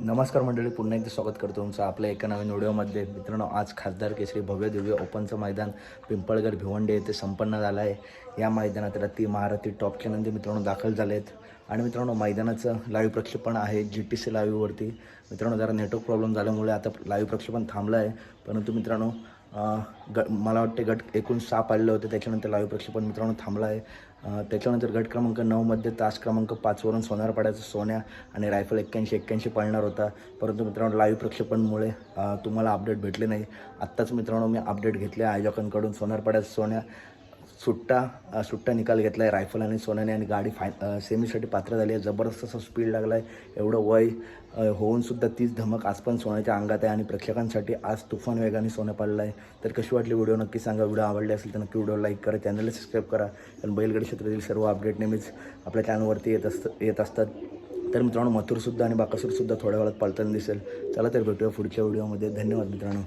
नमस्कार मंडळी पुन्हा एकदा स्वागत करतो तुमचं आपल्या एका नवीन व्हिडिओमध्ये. मित्रांनो आज खासदार केसरी भव्य दिव्य ओपनचं मैदान पिंपळगड भिवंडे येथे संपन्न झालं आहे. या मैदानात रत्ती महारथी टॉप नंदी मित्रांनो दाखल झाले आहेत आणि मित्रांनो मैदानाचं लाईव्ह प्रक्षेपण आहे जी टी सी लाईव्हवरती. मित्रांनो जरा नेटवर्क प्रॉब्लेम झाल्यामुळे आता लाईव्ह प्रक्षेपण थांबलं आहे. परंतु मित्रांनो ग मला वाटते गट एकूण सहा पाडले होते त्याच्यानंतर लाईव्ह प्रक्षेपण मित्रांनो थांबलं आहे त्याच्यानंतर गट क्रमांक नऊमध्ये तास क्रमांक पाचवरून सोनारपाड्याचा सोन्या आणि रायफल एक्क्याऐंशी एक्क्याऐंशी पळणार होता. परंतु मित्रांनो लाईव्ह प्रक्षेपणमुळे तुम्हाला अपडेट भेटले नाही. आत्ताच मित्रांनो मी अपडेट घेतले आयोजकांकडून सोनारपाड्याचा सोन्या. सुट्टा सुट्टा निकाल घेतला आहे रायफल आणि सोन्याने आणि गाडी फाय सेमीसाठी पात्र झाली आहे. जबरदस्त असं स्पीड लागला आहे एवढं वय होऊनसुद्धा तीच धमक आज पण सोन्याच्या अंगात आहे आणि प्रेक्षकांसाठी आज तुफान वेगाने सोनं पाडलं आहे. तर कशी वाटली व्हिडिओ नक्की सांगा. व्हिडिओ आवडले असेल तर नक्की व्हिडिओ लाईक करा. चॅनलला सबस्क्राईब करा. कारण बैलगाडी क्षेत्रातील सर्व अपडेट नेहमीच आपल्या चॅनलवरती येत असत येत असतात. तर मित्रांनो मथुरसुद्धा आणि बाकासूरसुद्धा थोड्या वेळात पाळताना दिसेल. चला तर भेटूया पुढच्या व्हिडिओमध्ये. धन्यवाद मित्रांनो.